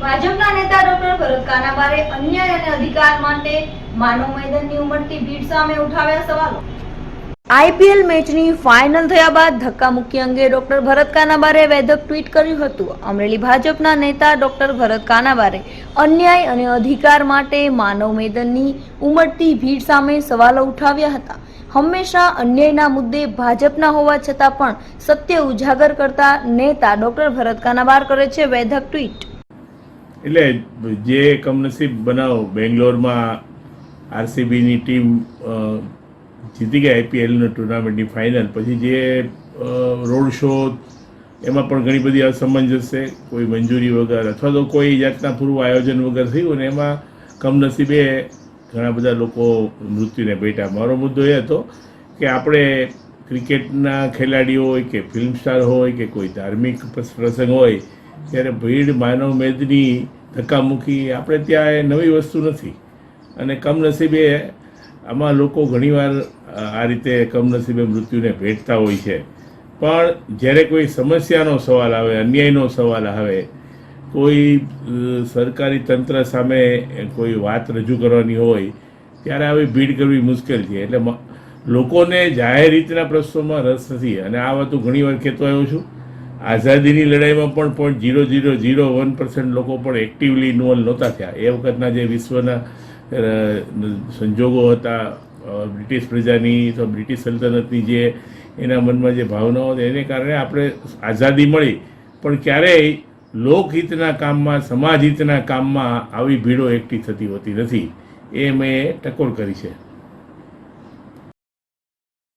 ભાજપના નેતા ડોક્ટર ભરત કાનાબારે અન્યાય અને અધિકાર માટે માનવ મેદનની ઉમટતી ભીડ સામે ઉઠાવ્યા સવાલો. આઈપીએલ મેચની ફાઇનલ થયા બાદ ધક્કામુક્કી અંગે ડોક્ટર ભરત કાનાબારે વેધક ટ્વીટ કર્યું હતું. અમરેલી ભાજપના નેતા ડોક્ટર ભરત કાનાબારે અન્યાય અને અધિકાર માટે માનવ મેદનની ઉમટતી ભીડ સામે સવાલો ઉઠાવ્યા હતા. હંમેશા અન્યાયના મુદ્દે ભાજપના હોવા છતાં પણ સત્ય ઉજાગર કરતા નેતા ડોક્ટર ભરત કાનાબાર કરે છે વેધક ટ્વીટ. એટલે જે કમનસીબ બનાવો, બેંગ્લોરમાં આરસીબીની ટીમ જીતી ગઈ આઈપીએલની ટુર્નામેન્ટની ફાઇનલ, પછી જે રોડ શો, એમાં પણ ઘણી બધી અસમંજસ કોઈ મંજૂરી વગર, અથવા તો કોઈ જાતના પૂર્વ આયોજન વગર થયું અને એમાં કમનસીબે ઘણા બધા લોકો મૃત્યુને ભેટા મારો મુદ્દો એ હતો કે આપણે ક્રિકેટના ખેલાડીઓ હોય કે ફિલ્મ સ્ટાર હોય કે કોઈ ધાર્મિક પ્રસંગ હોય ત્યારે ભીડ, માનવ, મેદની ધક્કામુખી આપણે ત્યાં એ નવી વસ્તુ નથી. અને કમનસીબે આમાં લોકો ઘણીવાર આ રીતે કમનસીબે મૃત્યુને ભેટતા હોય છે. પણ જ્યારે કોઈ સમસ્યાનો સવાલ આવે, અન્યાયનો સવાલ આવે, કોઈ સરકારી તંત્ર સામે કોઈ વાત રજૂ કરવાની હોય, ત્યારે આવી ભીડ કરવી મુશ્કેલ છે. એટલે લોકોને જાહેર રીતના પ્રશ્નોમાં રસ નથી. અને આ વાતો ઘણીવાર કહેતો આવ્યો છું. આઝાદીની લડાઈમાં પણ point zero zero zero one percent લોકો પણ એક્ટિવલી ઇન્વોલ્વ નહોતા થયા. એ વખતના જે વિશ્વના સંજોગો હતા બ્રિટિશ પ્રજાની, તો બ્રિટિશ સલ્તનતની જે એના મનમાં જે ભાવનાઓ એને કારણે આપણે આઝાદી મળી. પણ ક્યારેય લોકહિતના કામમાં, સમાજહિતના કામમાં આવી ભીડો એકઠી થતી હોતી નથી. એ મેં ટકોર કરી છે.